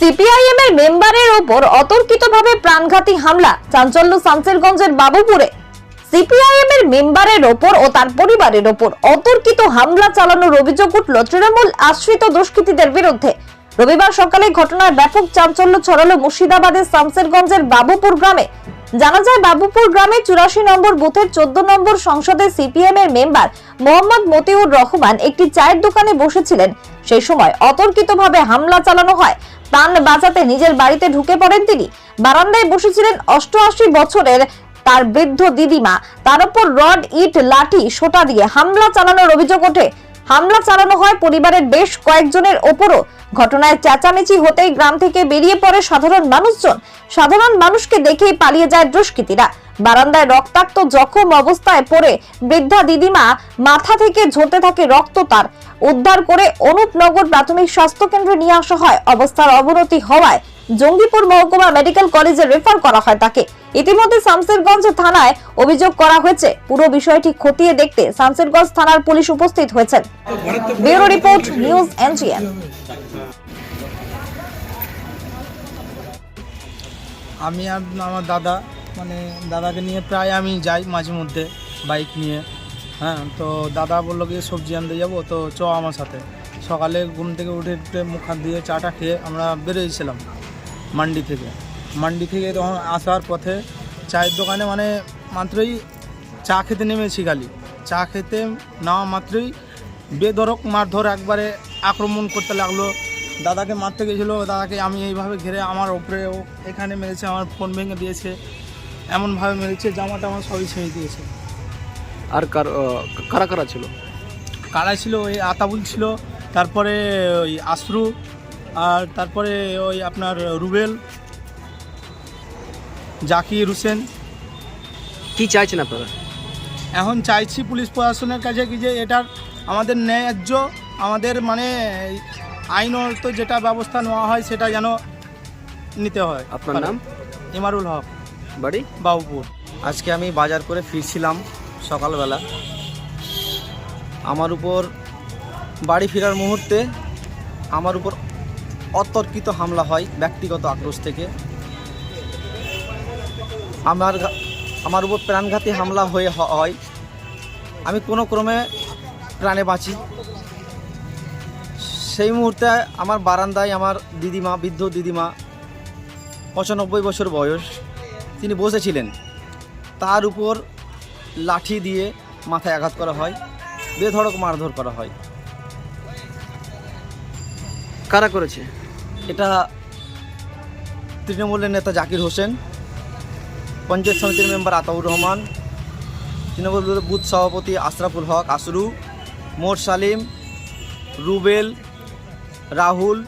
CPIM এর মেম্বারের ওপর অতর্কিতভাবে প্রাণঘাতী হামলা, চাঞ্চল্য শামসেরগঞ্জের বাবুপুরে। সিপিআইএম এর মেম্বারের ওপর ও তার পরিবারের ওপর অতর্কিত হামলা চালানোর অভিযোগ উঠল তৃণমূল আশ্রিত দুষ্কৃতীদের বিরুদ্ধে। রবিবার সকালে ঘটনায় ব্যাপক চাঞ্চল্য ছড়ালো মুর্শিদাবাদের শামসেরগঞ্জের বাবুপুর গ্রামে। জানা যায়, বাবুপুর গ্রামে চুরাশি নম্বর বুথের চোদ্দ নম্বর সংসদের সিপিএম এর মেম্বার মোহাম্মদ মতিউর রহমান একটি চায়ের দোকানে বসেছিলেন। সেই সময় অতর্কিতভাবে হামলা চালানো হয়। প্রাণ বাঁচাতে নিজের বাড়িতে ঢুকে পড়েন তিনি। বারান্দায় বসেছিলেন অষ্টআশি বছরের তার বৃদ্ধ দিদিমা। তার উপর রড, ইট, লাঠি, সোটা দিয়ে হামলা চালানোর অভিযোগ ওঠে। হামলা চালানো হয় পরিবারের বেশ কয়েকজনের ওপরও। ঘটনায় চেঁচামেচি হতেই গ্রাম থেকে বেরিয়ে পড়ে সাধারণ মানুষজন। সাধারণ মানুষকে দেখেই পালিয়ে যায় দুষ্কৃতীরা। বারান্দায় রক্তাক্ত জখম অবস্থায় পড়ে বৃদ্ধা দিদিমা, মাথা থেকে ঝরতে থাকে রক্ত তার। উদ্ধার করে অনুপনগর প্রাথমিক স্বাস্থ্য কেন্দ্রে নিয়ে আসা হয়। অবস্থার অবনতি হওয়ায় জঙ্গিপুর মহকুমা মেডিকেল কলেজে রেফার করা হয় তাকে। ইতিমধ্যে শামসেরগঞ্জ থানায় অভিযোগ করা হয়েছে। পুরো বিষয়টি খতিয়ে দেখতে শামসেরগঞ্জ থানার পুলিশ উপস্থিত হয়েছেন। Bureau report news NGN. আমি আর আমার দাদা মানে দাদাকে নিয়ে প্রায় আমি যাই মাঝে মধ্যে বাইক নিয়ে। হ্যাঁ তো দাদা বলল কি, সবজি আনতে যাব, তো চ আমার সাথে। সকালে ঘুম থেকে উঠে উঠে মুখ দিয়ে চাটা খেয়ে আমরা বেরিয়েছিলাম। মান্ডি থেকে মান্ডি থেকে তখন আসার পথে চায়ের দোকানে মানে মাত্রই চা খেতে নেমেছি খালি চা খেতে নেওয়া মাত্রই বেধরক মারধর একবারে আক্রমণ করতে লাগল দাদাকে মারতে গেছিল দাদাকে আমি এইভাবে ঘিরে আমার ওপরে ও এখানে মেরেছে আমার ফোন ভেঙে দিয়েছে এমনভাবে মেরেছে জামাটা আমার সবই ছেড়ে দিয়েছে আর কার কারা কারা ছিল? কারা ছিল ওই আতাবুল ছিল তারপরে ওই আশরু আর তারপরে ওই আপনার রুবেল জাকির হোসেন। কি চাইছেন আপনারা? এখন চাইছি পুলিশ প্রশাসনের কাছে কি যে এটার আমাদের ন্যায্য আমাদের মানে আইনত যেটা ব্যবস্থা নেওয়া হয় সেটা যেন নিতে হয়। আপনার নাম? ইমারুল হক। বাড়ি? বাবুপুর। আজকে আমি বাজার করে ফিরছিলাম সকালবেলা। আমার উপর বাড়ি ফেরার মুহূর্তে আমার উপর অতর্কিত হামলা হয় ব্যক্তিগত আক্রোশ থেকে। আমার আমার উপর প্রাণঘাতী হামলা হয়ে হয়। আমি কোনো ক্রমে প্রাণে বাঁচি। সেই মুহূর্তে আমার বারান্দায় আমার দিদিমা, বৃদ্ধ দিদিমা, পঁচানব্বই বছর বয়স, তিনি বসেছিলেন। তার উপর লাঠি দিয়ে মাথায় আঘাত করা হয়, বেধড়ক মারধর করা হয়। কারা করেছে? এটা তৃণমূলের নেতা জাকির হোসেন পঞ্চায়েত সমিতির মেম্বার আতাউর রহমান তৃণমূল বুথ সভাপতি আশরাফুল হক আসরু মোর সালিম রুবেল রাহুল।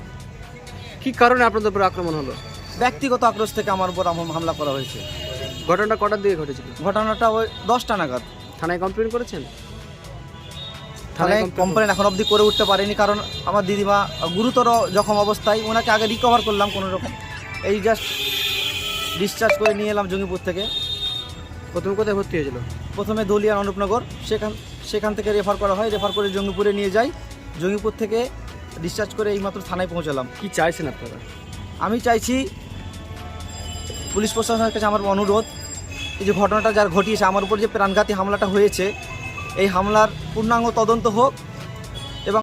কি কারণে আপনাদের উপর আক্রমণ হলো? ব্যক্তিগত আক্রোশ থেকে আমার উপর হামলা করা হয়েছে। ঘটনাটা কটার দিকে ঘটেছিল? ঘটনাটা ওই দশটা নাগাদ। থানায় কমপ্লেন করেছেন? থানায় কমপ্লেন এখন অবধি করে উঠতে পারিনি কারণ আমার দিদিমা গুরুতর জখম অবস্থায় ওনাকে আগে রিকভার করলাম কোনো রকম। এই জাস্ট ডিসচার্জ করে নিয়ে এলাম জঙ্গিপুর থেকে। প্রথম কোথায় ভর্তি হয়েছিল? প্রথমে দলিয়ার অনুপনগর সেখান সেখান থেকে রেফার করা হয় রেফার করে জঙ্গিপুরে নিয়ে যাই। জঙ্গিপুর থেকে ডিসচার্জ করে এইমাত্র থানায় পৌঁছালাম। কি চাইছেন আপনারা? আমি চাইছি পুলিশ প্রশাসনের কাছে আমার অনুরোধ এই যে ঘটনাটা যার ঘটিয়েছে আমার উপর যে প্রাণঘাতী হামলাটা হয়েছে এই হামলার পূর্ণাঙ্গ তদন্ত হোক।